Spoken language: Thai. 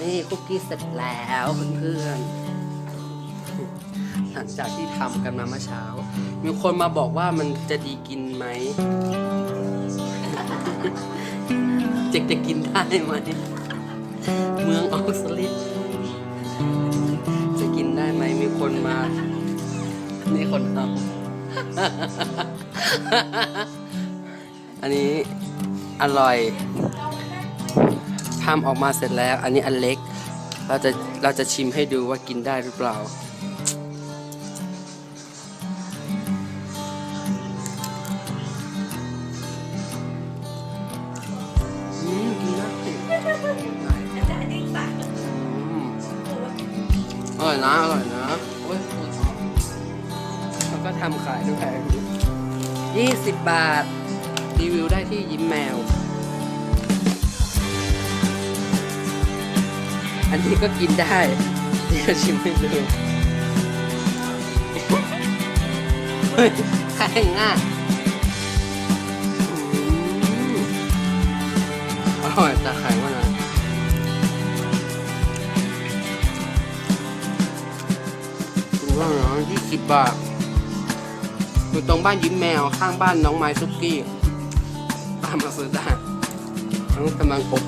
นี่คุกกี้เสร็จแล้วเพื่อนๆหลังจากที่ทำกันมาเมื่อเช้า มีคนมาบอกว่ามันจะดีกินไหมเจ๊กจะกินได้ไหมเมืองออกสลิดจะกินได้ไหมมีคนมานี่คนเอาอันนี้อร่อย ทำออกมาเสร็จแล้ว อันนี้อันเล็ก เราจะเราจะชิมให้ดูว่ากินได้หรือเปล่า อืมกินได้อืมอร่อยนะอร่อยนะโอ้ยปวดท้องแล้วก็ทำขายด้วยยี่สิบบาท รีวิวได้ที่ยิ้มแมว อันนี้ก็กินได้เดี๋ยวชิมให้ดูเฮ้ยแข็งอะอืมอร่อยแต่แข็งมากนะคุณว่าเนาะยี่สิบบาทอยู่ตรงบ้านยิ้มแมวข้างบ้านน้องไม้ซุกี้ ตามมาซื้อได้ทั้งกำลังอบ